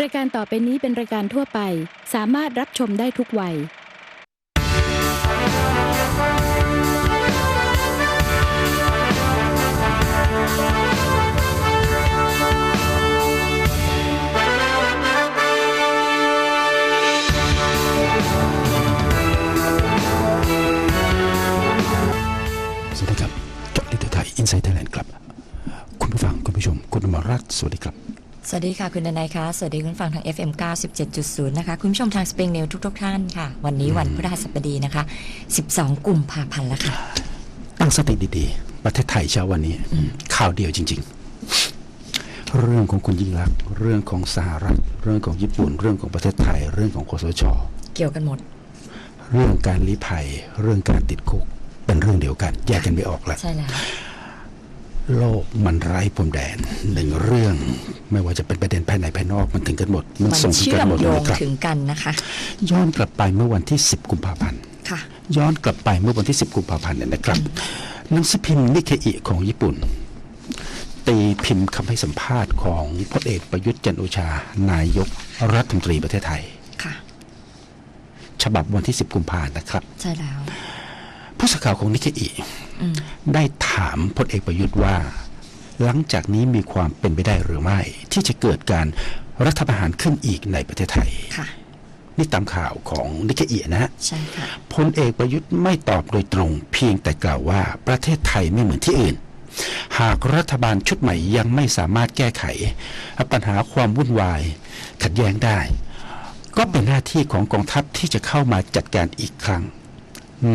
รายการต่อไปนี้เป็นรายการทั่วไป สามารถรับชมได้ทุกวัย สวัสดีครับจาะลิทไทยอินไซต์ไทยแลนด์ครับ คุณผู้ฟัง คุณผู้ชม คุณอมรรัตน์สวัสดีครับ สวัสดีค่ะ คุณดนายคะสวัสดีคุณฟังทาง FM 97.0 นะคะ คุณผู้ชมทางสปริงเนลทุกๆท่านค่ะ วันนี้วันพฤหัสบดีนะคะ 12 กุมภาพันธ์แล้วค่ะ ตั้งสติดีๆ ประเทศไทยเช้าวันนี้ ข่าวเดียวจริง ๆ เรื่องของคุณยิ่งรักษณ์เรื่องของสหรัฐ เรื่องของญี่ปุ่น เรื่องของประเทศไทย เรื่องของคสช เกี่ยวกันหมด เรื่องการลี้ภัย เรื่องการติดคุก เป็นเรื่องเดียวกัน แยกกันไม่ออกแล้วใช่แล้ว โลกมันไร้พรมแดนหนึ่งเรื่อง ไม่ว่าจะเป็นประเด็นภายในภายนอกมันถึงกันหมด มันมันส่งถึงเชื่กัอนมหมดโยเลยงครับถึงกันนะคะ ย้อนกลับไปเมื่อวันที่ 10 กุมภาพันธ์ค่ะย้อนกลับไปเมื่อวันที่ 10 กุมภาพันธ์เนี่ยนะครับหนังสือพิมพ์นิเคอิของญี่ปุ่น ตีพิมพ์คำให้สัมภาษณ์ของพลเอกประยุทธ์จันทร์โอชา นายกรัฐมนตรีประเทศไทยค่ะฉบับวันที่ 10 กุมภาพันธ์นะครับ ใช่แล้ว ผู้สื่อข่าวของนิเคอิอืมได้ถามพลเอกประยุทธ์ว่า หลังจากนี้มีความเป็นไปได้หรือไม่ ที่จะเกิดการรัฐประหารขึ้นอีกในประเทศไทยค่ะนี่ตามข่าวของนิเคอินะฮะใช่ค่ะพลเอกประยุทธ์ไม่ตอบโดยตรง เพียงแต่กล่าวว่าประเทศไทยไม่เหมือนที่อื่น หากรัฐบาลชุดใหม่ยังไม่สามารถแก้ไข ปัญหาความวุ่นวาย ขัดแย้งได้ ก็เป็นหน้าที่ของกองทัพที่จะเข้ามาจัดการอีกครั้ง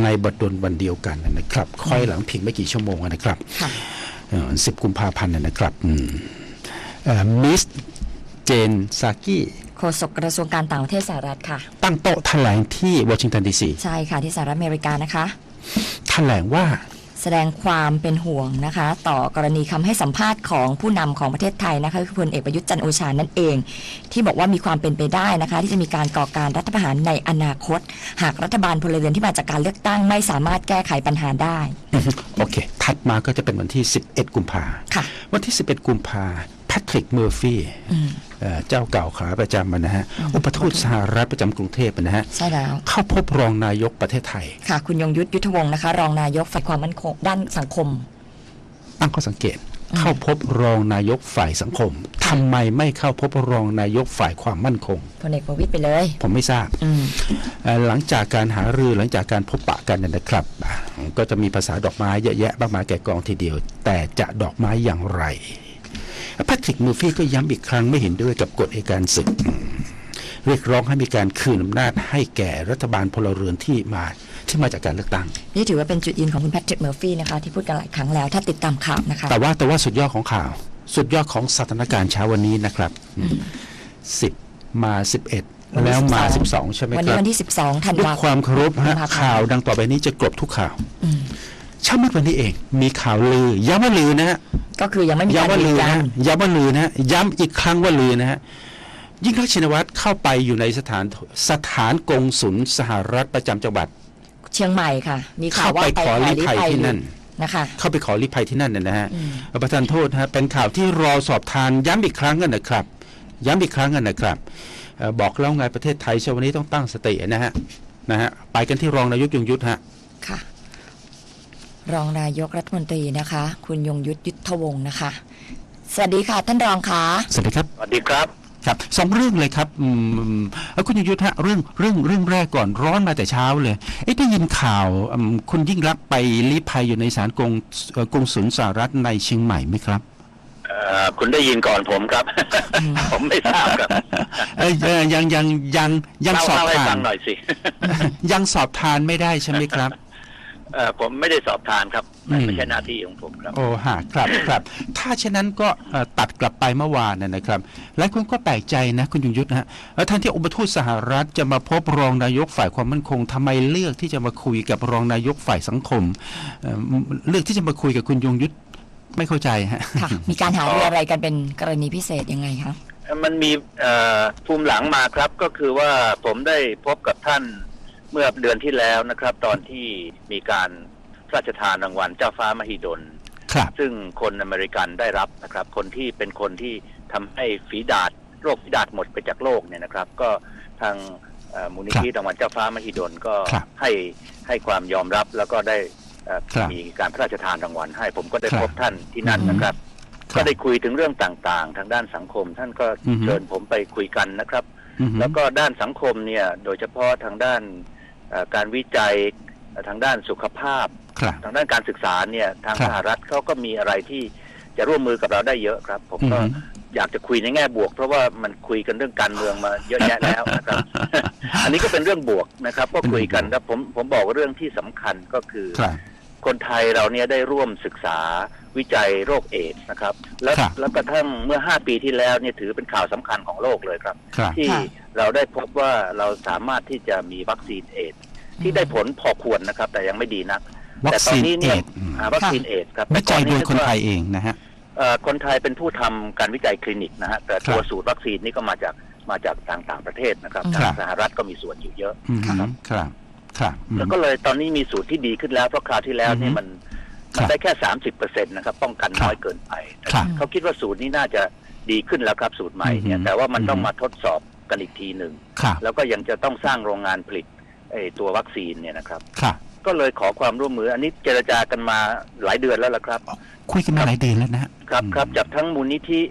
ในบัดดลวันเดียวกันนะครับค่อยหลังเพียงไม่กี่ชั่วโมงนะครับค่ะสิบกุมภาพันธ์นะครับอืมเอ่อมิสเจนซากิโฆษกกระทรวงการต่างประเทศสหรัฐค่ะ ตั้งโต๊ะแถลงที่วอชิงตันดีซีใช่ค่ะที่สหรัฐอเมริกานะคะ แถลงว่า แสดงความเป็นห่วงนะคะ ต่อกรณีคำให้สัมภาษณ์ของผู้นำของประเทศไทยนะคะคือพลเอกประยุทธ์จันทร์โอชานั่นเอง ที่บอกว่ามีความเป็นไปได้นะคะ ที่จะมีการก่อการรัฐประหารในอนาคต หากรัฐบาลพลเรือนที่มาจากการเลือกตั้งไม่สามารถแก้ไขปัญหาได้โอเค ถัดมาก็จะเป็นวันที่ 11 กุมภาค่ะ วันที่ 11 กุมภาแพ ทริกเมอร์ฟี่เอ่อเจ้าเก่าขาประจำนะฮะอุปทูตสหรัฐประจำกรุงเทพนะฮะใช่แล้วเข้าพบรองนายกประเทศไทย ค่ะ คุณยงยุทธยุทธวงศ์นะคะ รองนายกฝ่ายความมั่นคงด้านสังคม ตั้งข้อสังเกตเข้าพบรองนายกฝ่ายสังคมทำไมไม่เข้าพบรองนายกฝ่ายความมั่นคงพลเอกประวิตยไปเลย ผมไม่ทราบอืมเอ่อหลังจากการหารือหลังจากการพบปะกันเนยนะครับอะก็จะมีภาษาดอกไม้เยอะแยะมากมายแก่กองทีเดียว แต่จะดอกไม้อย่างไร แพทริกมูฟี่ก็ย้ำอีกครั้งไม่เห็นด้วยกับกฎอัยการศึกอืมเรียกร้องให้มีการคืนอำนาจให้แก่รัฐบาลพลเรือนที่มาที่มาจากการเลือกตั้ง นี่ถือว่าเป็นจุดยืนของคุณแพทริกเมอร์ฟี่นะคะที่พูดกันหลายครั้งแล้วถ้าติดตามข่าวนะคะ แต่ว่าแต่ว่าสุดยอดของข่าว สุดยอดของสถานการณ์เช้าวันนี้นะครับสิบมาสิบเอ็ดวันที่แล้วมา 12สิบสองใช่ไหมวันคนี้รับวันที่ 12ธันด้วยวาความเคารพกุมฮะภาพันธ์ข่าวดังต่อไปนี้จะกลบทุกข่าวอืม เช้ามืดวันนี้เอง มีข่าวลือ ย้ำว่าลือนะฮะก็คือยังไม่มีการย้ำว่ายืลืนอยันะนฮะย้ำว่าลือนะฮะย้ำอีกครั้งว่าลือนะฮะยิ่งรักษณ์ชินวัตรเข้าไปอยู่ในสถานสถานกงศุลสหรัฐประจำจังหวัด เชียงใหม่ค่ะ มีข่าเข้าวว่าไปไปขอลี้ภัยที่นั่น นะคะ เข้าไปขอรีภัยที่นั่นนะนะฮะประธานโทษฮะเป็นข่าวที่รอสอบทานย้ำอีกครั้งกันนะครับ ย้ำอีกครั้งกันนะครับเอ่อบอกแล้วไงประเทศไทยเช้าวันนี้ต้องตั้งสตินะฮะนะฮะไปกันที่รองนายกยงยุทธฮะ ค่ะ รองนายกรัฐมนตรีนะคะ คุณยงยุทธยุทธวงศ์นะคะ สวัสดีค่ะท่านรองคะสวัสดีครับ สวัสดีครับครับสองเรื่องเลยครับอืมเอ่อคุณยงยุทธฮะเรื่องเรื่องเรื่องแรกก่อนร้อนมาแต่เช้าเลยเอ๊ะได้ยินข่าวอืมคุณยิ่งรักษณ์ไปลี้ภัยอยู่ในศาลกงเอ่อกงสุลสหรัฐในเชียงใหม่ไหมครับ เอ่อคุณได้ยินก่อนผมครับ ผมไม่ทราบครับเอ้ยเอ่อยังยังยังยังเล่าสอบเล่าให้ทาฟัน งหน่อยสิ ยังสอบทานไม่ได้ใช่ไหมครับ เอ่อผมไม่ได้สอบทานครับอืม ไม่ใช่หน้าที่ของผมครับ โอ้ฮะครับครับ ถ้าเช่นนั้นก็เอ่อตัดกลับไปเมื่อวานนะนะครับหลายคนก็แปลกใจนะคุณยงยุทธนะฮะเอ่อท่านที่อุปทูตสหรัฐจะมาพบรองนายกฝ่ายความมั่นคงทำไมเลือกที่จะมาคุยกับรองนายกฝ่ายสังคมเอ่อเลือกที่จะมาคุยกับคุณยงยุทธไม่เข้าใจฮะ ค่ะ มีการหารืออะไรกันเป็นกรณีพิเศษยังไงคะ มันมีเอ่อภูมิหลังมาครับก็คือว่าผมได้พบกับท่าน เมื่อเดือนที่แล้วนะครับ ตอนที่มีการพระราชทานรางวัลเจ้าฟ้ามหิดลครับซึ่งคนอเมริกันได้รับนะครับ คนที่เป็นคนที่ทำให้ฝีดาดโรคพิดาดหมดไปจากโลกเนี่ยนะครับ ก็ทางเอ่อมูลนิธิรางวัลเจ้าฟ้ามหิดลก็ครับให้ให้ความยอมรับแล้วก็ได้เอ่อครับมีการพระราชทานรางวัลให้ผมก็ได้ครับพบท่านที่นั่นอืมนะครับครับ ก็ได้คุยถึงเรื่องต่างๆ ทางด้านสังคม ท่านก็อือฮึเชิญผมไปคุยกันนะครับอือฮึแล้วก็ด้านสังคมเนี่ย โดยเฉพาะทางด้านเอ่อ การวิจัยเอ่อทางด้านสุขภาพครับทางด้านการศึกษาเนี่ยทางครับสหรัฐเขาก็มีอะไรที่จะร่วมมือกับเราได้เยอะครับ ผมอือก็ฮึอยากจะคุยในแง่บวก เพราะว่ามันคุยกันเรื่องการเมืองมาเยอะแยะแล้วนะครับ อันนี้ก็เป็นเรื่องบวกนะครับ ก็คุยกันแล้วผมผมบอกว่าเรื่องที่สำคัญก็คือ ครับคนไทยเราเนี่ยได้ร่วมศึกษาวิจัยโรคเอดส์นะครับ แล้วครับแล้วกระทั่งเมื่อ 5 ปีที่แล้วเนี่ยถือเป็นข่าวสำคัญของโลกเลยครับ ครับ ที่ค่ะเราได้พบว่าเราสามารถที่จะมีวัคซีนเอดส์ที่ได้ผลพอควรนะครับ แต่ยังไม่ดีนัก วัแต่คตอนซีนนี้เอเนี่ยดส์อืมอ่าวัคซีนเอดส์ครับวิจัยโดยคนไทยแต่ก่อเองนะฮะ เอ่อคนไทยเป็นผู้ทำการวิจัยคลินิกนะฮะแต่ตัวครับ สูตรวัคซีนนี่ก็มาจากมาจากต่างต่างประเทศนะครับครัทางบสหรัฐก็มีส่วนอยู่เยอะ อืมครับ ครับ ครับอืมแล้วก็เลยตอนนี้มีสูตรที่ดีขึ้นแล้ว เพราะคราวที่แล้วนี่อือฮึมันครัมันบได้แค่สามสิบเปอร์เซ็นต์นะครับ ป้องกันครับน้อยเกินไปครับเขาคิดว่าสูตรนี้น่าจะดีขึ้นแล้วครับสูตรใหม่เนี่ยอือฮึแต่ว่ามันต้องอือฮึมาทดสอบกันอีกทีหนึ่งครับแล้วก็ยังจะต้องสร้างโรงงานผลิตไอ้ตัววัคซีนเนี่ยนะครับครับก็เลยขอความร่วมมือ อันนี้เจรจากันมาหลายเดือนแล้วล่ะครับ คุยกันมาหลายเดือนแล้วนะฮะครับอืมครับจากทั้งมูลนิธิ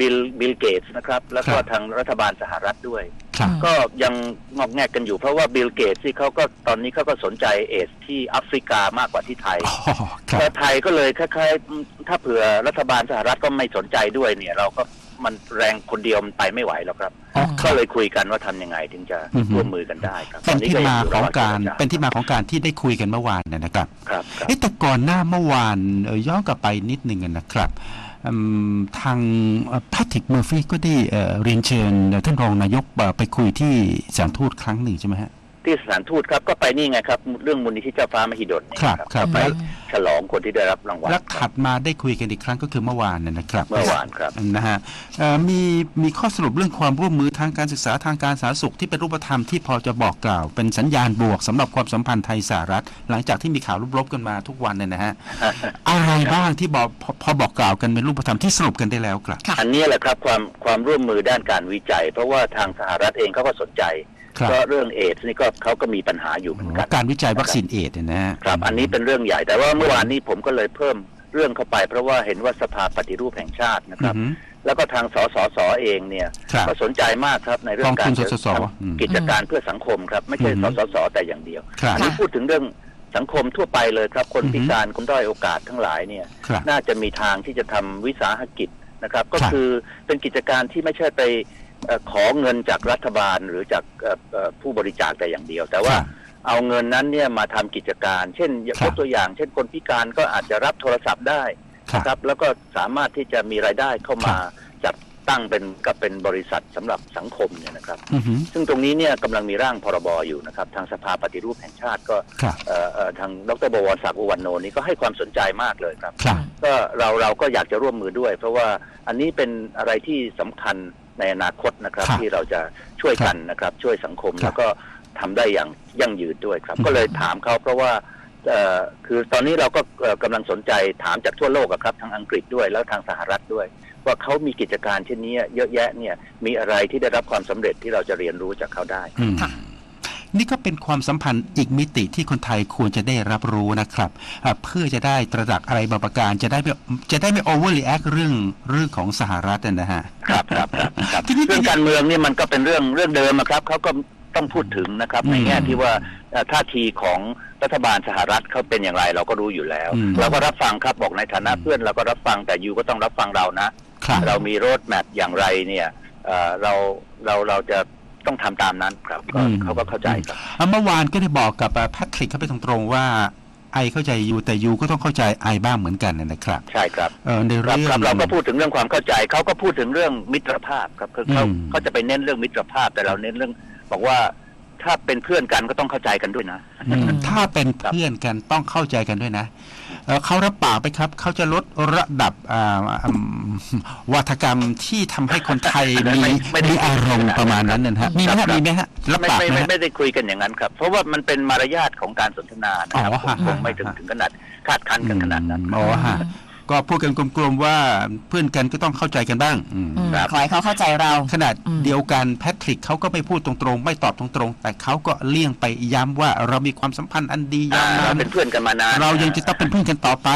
บิลบิลเกตส์นะครับ แล้วก็ครับทางรัฐบาลสหรัฐด้วย ครับอืมก็ยังงอกแงกกันอยู่เพราะว่าบิลเกตส์ที่เขาก็ตอนนี้เขาก็สนใจเอสที่แอฟริกามากกว่าที่ไทยอ๋อครับ แต่ไทยก็เลยคล้ายๆอืมถ้าเผื่อรัฐบาลสหรัฐก็ไม่สนใจด้วยเนี่ย เราก็มันแรงคนเดียวมันไปไม่ไหวหรอกครับ อ๋อคก็รับ เลยคุยกันว่าทำยังไงถึงจะอือฮึ ร่วมมือกันได้ครับเป็นที่ตมายู่ของะหว่การจเป็นที่มาของการที่ได้คุยกันเมื่อวานเนยนะครับ ครับครับ เอ๊ะแต่ก่อนหน้าเมื่อวานเอ่อย้อนกลับไปนิดหนึ่งอะนะครับอืม ทางแพทริกเมอร์ฟี่ก็ได้เรียนเชิญท่านรองนายกไปคุยที่สถานทูตครั้งหนึ่งใช่ไหมฮะ ที่สถานทูตครับก็ไปนี่ไงครับ เรื่องมูลนิธิเจ้าฟ้ามหิดลนี่ครับครับก็ไปแล้วฉลองคนที่ได้รับรางวัลแล้วถัดมาได้คุยกันอีกครั้งก็คือเมื่อวานนะนะครับเมื่อวานครับนะฮะเอ่อมีมีข้อสรุปเรื่องความร่วมมือทางการศึกษาทางการสาธารณสุขที่เป็นรูปธรรมที่พอจะบอกกล่าว เป็นสัญญาณบวกสำหรับความสัมพันธ์ไทยสหรัฐ หลังจากที่มีข่าวลบๆกันมาทุกวันเนี่ยนะฮะอะไรบ้างที่บอกพอพอบอกกล่าวกันเป็นรูปธรรมที่สรุปกันได้แล้วครับค่ะอันนี้แหละครับความความร่วมมือด้านการวิจัย เพราะว่าทางสหรัฐเองเขาก็สนใจครับ ก็เรื่องเอดส์นี่ก็เขาก็มีปัญหาอยู่เหมือนกันการวิจัยวัคซีนเอดส์เนี่ยนะฮะครับ อันนี้เป็นเรื่องใหญ่แต่ว่าเมื่อวานนี้ผมก็เลยเพิ่มเรื่องเข้าไป เพราะว่าเห็นว่าสภาปฏิรูปแห่งชาตินะครับอือฮึแล้วก็ทางสสสเองเนี่ยครับก็สนใจมากครับในเรื่กอองงกาทุรนสสสทอืมำกิจการเพื่อสังคมครับ ไม่ใช่อือฮึสสสแต่อย่างเดียวครับอันนี้พูดถึงเรื่องสังคมทั่วไปเลยครับ คนอือฮึพิการคนด้อยโอกาสทั้งหลายเนี่ยครับน่าจะมีทางที่จะทำวิสาหกิจนะครับ ก็ครับคือเป็นกิจการที่ไม่ใช่ไปเอ่อ ขอเงินจากรัฐบาลหรือจากเอ่อเอ่อผู้บริจาคแต่อย่างเดียว แต่ว่าครับเอาเงินนั้นเนี่ยมาทำกิจการ เช่นยครักบตัวอย่าง เช่นคนพิการก็อาจจะรับโทรศัพท์ได้ครับนะครับ แล้วก็สามารถที่จะมีรายได้เข้ามาจัดตั้งเป็นกับเป็นบริษัทสำหรับสังคมเนี่ยนะครับอือฮึซึ่งตรงนี้เนี่ยกำลังมีร่างพรบอยู่นะครับ ทางสภาปฏิรูปแห่งชาติก็ครับเอ่อเอ่อทางดรบวรศักดิ์อุวันโนนี่ก็ให้ความสนใจมากเลยครับครับ ก็เราเราก็อยากจะร่วมมือด้วย เพราะว่าอันนี้เป็นอะไรที่สำคัญ ในอนาคตนะครับครับ ที่เราจะช่วยกันนะครับ ช่วยสังคมครับแล้วก็ทำได้อย่างยั่งยืนด้วยครับอืมก็เลยถามเขาเพราะว่าเอ่อคือตอนนี้เราก็เอ่อกำลังสนใจถามจากทั่วโลกอะครับทางอังกฤษด้วยแล้วทางสหรัฐด้วย ว่าเขามีกิจการเช่นนี้เยอะแยะเนี่ยมีอะไรที่ได้รับความสำเร็จที่เราจะเรียนรู้จากเขาได้อืมค่ะ นี่ก็เป็นความสัมพันธ์อีกมิติที่คนไทยควรจะได้รับรู้นะครับอ่าเพื่อจะได้ตระหนักอะไรบางประการจะได้ไม่จะได้ไม่โอเวอร์รีแอคเรื่องเรื่องของสหรัฐนะฮะครับครับครับครับทีนี้เรื่องการเมืองนี่มันก็เป็นเรื่องเรื่องเดิมอะครับเขาก็ต้องพูดถึงนะครับอืมในแง่ที่ว่าเอ่อท่าทีของรัฐบาลสหรัฐเขาเป็นอย่างไร เราก็รู้อยู่แล้วอืมเราก็รับฟังครับบอกในฐานะอืมเพื่อนเราก็รับฟังแต่ยูก็ต้องรับฟังเรานะครับเรามีโรดแมพอย่างไรเนี่ยเอ่อเราเราเราจะ ต้องทำตามนั้นครับก็อืม เขาก็เข้าใจครับ อะเมื่อวานก็ได้บอกกับแพทริกเขาไปตรงๆว่าไอเข้าใจยูแต่ยูก็ต้องเข้าใจไอบ้างเหมือนกันนะครับใช่ครับเออในครับเรื่อง ครับเราก็พูดถึงเรื่องความเข้าใจเขาก็พูดถึงเรื่องมิตรภาพครับคือเขาอืม เขาจะไปเน้นเรื่องมิตรภาพแต่เราเน้นเรื่อง บอกว่าถ้าเป็นเพื่อนกันก็ต้องเข้าใจกันด้วยนะ อืมถ้าเป็นเพื่อนกันต้องเข้าใจกันด้วยนะ เอ่อเขารับปากไปครับ เขาจะลดระดับอ่าอืมวัฒกรรมที่ทำให้คนไทยมีไม่ไม่ได้มีอารมณ์ประมาณนั้นนะฮะมีไหมครัฮะบมีไหมฮะรับไม่ปากไม่ไหมไม่ฮะไม่ได้คุยกันอย่างนั้นครับ เพราะว่ามันเป็นมารยาทของการสนทนานะครับอ๋อผมฮะคงไม่ถึงฮะถึงขนาดคาดคั้นกันขนาดนั้นอ๋อฮะ ก็พูดกันกลมๆว่าเพื่อนกันก็ต้องเข้าใจกันบ้างอืมอืมครับขอให้เขาเข้าใจเรา ขนาดอืมเดียวกันแพทริกเขาก็ไม่พูดตรงๆ ไม่ตอบตรงๆ แต่เขาก็เลี่ยงไปย้ำว่าเรามีความสัมพันธ์อันดียาอ่าเราวนานเป็นเพื่อนกันมานานเรายังจะต้องเป็นเพื่อนกันต่อไป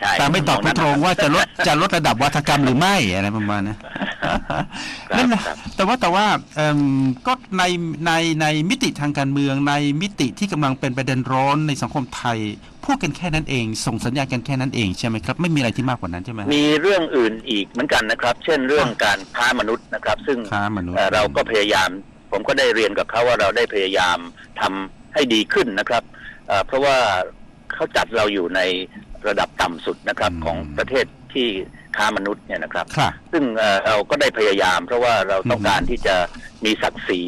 ใช่แต่ไม่ตอบตรงๆว่าจะลดจะลดระดับวัฒกรรมหรือไม่อะไรประมาณนั้นครับ นั่นแหละครับแต่ว่าแต่ว่าเอิ่มก็ในในในมิติทางการเมืองในมิติที่กำลังเป็นประเด็นร้อนในสังคมไทยพูดกันแค่นั้นเอง ส่งสัญญาณกันแค่นั้นเองใช่ไหมครับ ไม่มีอะไรที่มากกว่านั้นใช่ไหมฮะมีเรื่องอื่นอีกเหมือนกันนะครับ เช่นเรื่องการค้ามนุษย์นะครับ ซึ่งค้ามนุษย์เอ่อเราก็พยายาม ผมก็ได้เรียนกับเขาว่าเราได้พยายามทำให้ดีขึ้นนะครับเอ่อเพราะว่าเขาจัดเราอยู่ในระดับต่ำสุดนะครับของประเทศที่ ค้ามนุษย์เนี่ยนะครับค่ะซึ่งเอ่อเราก็ได้พยายาม เพราะว่าเราต้องการที่จะมีศักดิ์ศรี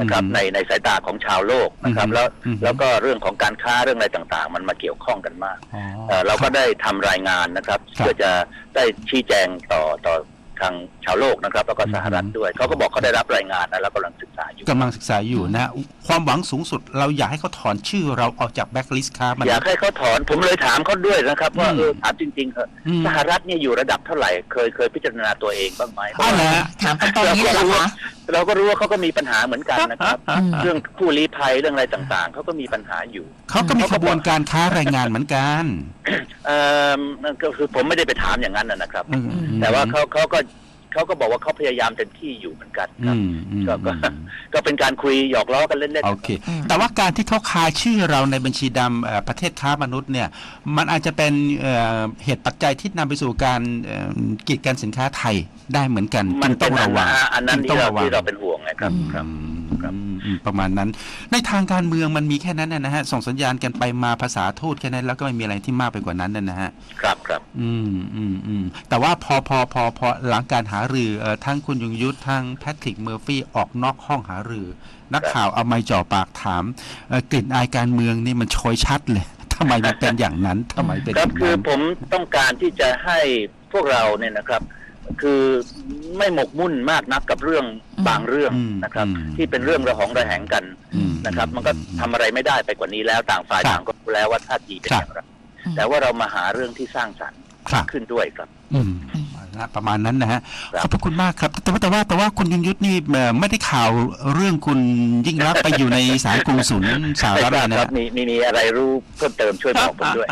นะครับอืมในในสายตาของชาวโลกนะครับอืมแล้วอืมแล้วก็เรื่องของการค้าเรื่องอะไรต่างๆ มันมาเกี่ยวข้องกันมากอ๋อเอ่อเราก็ได้ทำรายงานนะครับครับเพื่อจะได้ชี้แจงต่อต่อทางชาวโลกนะครับแล้วก็สหรัฐอืมด้วยเขาก็บอกเขาได้รับรายงานนะแล้วกำลังศึกษาอยู่กำลังศึกษาอยู่นะ ความหวังสูงสุด เราอยากให้เขาถอนชื่อเราออกจากแบ็คลิสต์ค้ามนุอยาษกย์ให้เขาถอนผมเลยถามเขาด้วยนะครับ ว่าอืมเออถามจริงๆเถอะอืม สหรัฐเนี่ยอยู่ระดับเท่าไหร่เคยเคยพิจารณาตัวเองบ้างไหมอ้าวเหรอ ถามกันตอนนี้เลยเหรอคะ เราก็รู้ว่าเขาก็มีปัญหาเหมือนกันนะครับ อืม เรื่องผู้ลี้ภัยเรื่องอะไรต่างๆเขาก็มีปัญหาอยู่ เขาก็มีขบวนการค้าแรงงานเหมือนกันเอ่อก็คือผมไม่ได้ไปถามอย่างนั้นนะนะครับ อืม แต่ว่าเขาเขาก็ เขาก็บอกว่าเขาพยายามเต็มที่อยู่เหมือนกันคอืรับมอืมก็ก็ก็เป็นการคุยหยอกล้อกันเล่นๆโอเคอืมแต่ว่าการที่เขาคาชื่อเราในบัญชีดำเอ่อประเทศค้ามนุษย์เนี่ย มันอาจจะเป็นเอ่อเหตุปัจจัยที่นำไปสู่การเอ่อกีดกันสินค้าไทยได้เหมือนกันมัจึนงต้เป็อนงอัระนวังอันนั้นจึงต้ที่องเราระวังที่เราเป็นห่วงไงครับ อืมครับครับอืมอืมประมาณนั้น ในทางการเมืองมันมีแค่นั้นนะนะฮะส่งสัญญาณกันไปมาภาษาทูตแค่นั้น แล้วก็ไม่มีอะไรที่มากไปกว่านั้นนะนะฮะครับครับอืมอืมอืมแต่ว่าพอพอพอพอหลังการหารือเอ่อทั้งคุณยงยุทธทั้งแพทริกเมอร์ฟี่ออกนอกห้องหารือ นักข่าวเอาไม้จ่อปากถามเอ่อกลิ่นอายการเมืองนี่มันโชยชัดเลยทำไมมันเป็นอย่างนั้นทำไมเป็นอครับย่างคือนั้นผมต้องการที่จะให้พวกเราเนี่ยนะครับ คือไม่หมกมุ่นมากนักกับเรื่องอืมบางเรื่องนะครับ ที่เป็นเรื่องระหองระแหงกันอืมนะครับ มันก็ทำอะไรไม่ได้ไปกว่านี้แล้วต่างฝ่ายครับต่างก็รู้แล้วว่าท่าทีเป็นครับอย่างไรแต่ว่าเรามาหาเรื่องที่สร้างสรรค์ครับขึ้นด้วยครับอืม นะประมาณนั้นนะฮะครับขอบพระคุณมากครับ แต่ว่าแต่ว่าแต่ว่าคุณยงยุทธนี่เอ่อไม่ได้ข่าวเรื่องคุณยิ่งรักษณ์ไปอยู่ในสารกงสุลสหไม่รัฐทราบเลยนะครัฮะบมีมีมีอะไรรู้เพิ่มเติมช่วยบอกผมด้วย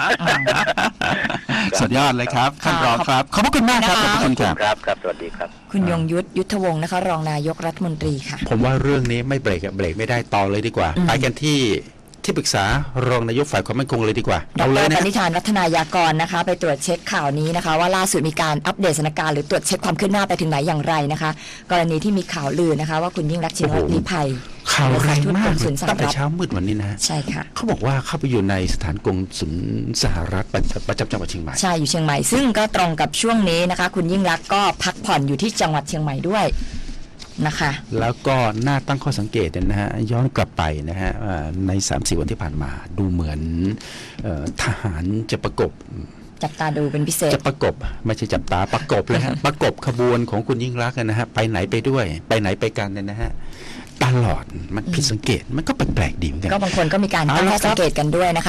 สุดยอดเลยครับท่านรองครับ ขอบพระคุณมากครับขอบพระคุณครับครับครับสวัสดีครับ คุณยงยุทธยุทธวงศ์นะคะ รองนายกรัฐมนตรีค่ะ ผมว่าเรื่องนี้ไม่เบรกอะเบรกไม่ได้ต่อเลยดีกว่าอืมไปกันที่ ที่ปรึกษารองนายกฝ่ายความมั่นคงเลยดีกว่าดเอาเลรยปนะ ณิธานรัตนายากรนะคะ ไปตรวจเช็คข่าวนี้นะคะ ว่าล่าสุดมีการอัปเดตสถานการณ์หรือตรวจเช็คความคืบหน้าไปถึงไหนอย่างไรนะคะ กรณีที่มีข่าวลือนะคะ ว่าคุณยิ่งรักษณ์ชินวัตรลีภัยข่าวแรงมากในสถนทูตกงสุลสหตั้งแต่รัฐเช้ามืดวันนี้นะฮะใช่ค่ะ เขาบอกว่าเข้าไปอยู่ในสถานกงสุลสหรัฐประจำประจำจังหวัดเชียงใหม่ ใช่อยู่เชียงใหม่ซึ่งก็ตรงกับช่วงนี้นะคะ คุณยิ่งรักษณ์ก็พักผ่อนอยู่ที่จังหวัดเชียงใหม่ด้วย นะคะ แล้วก็น่าตั้งข้อสังเกตนะฮะย้อนกลับไปนะฮะเอ่อใน3าสี่วันที่ผ่านมา ดูเหมือนเออทหารจะประกบจับตาดูเป็นพิเศษ จะประกบไม่ใช่จับตาประกบเลยฮะประกบขบวนของคุณยิ่งรักษณ์นะฮะไปไหนไปด้วย ไปไหนไปกันเนี่ยนะฮะตลอดมันผิดสังเกตมันก็แปลกๆดีเหมือนกันก็บางคนก็มีการตั้งเอาละข้อครัสับงเกตกันด้วยนะคะ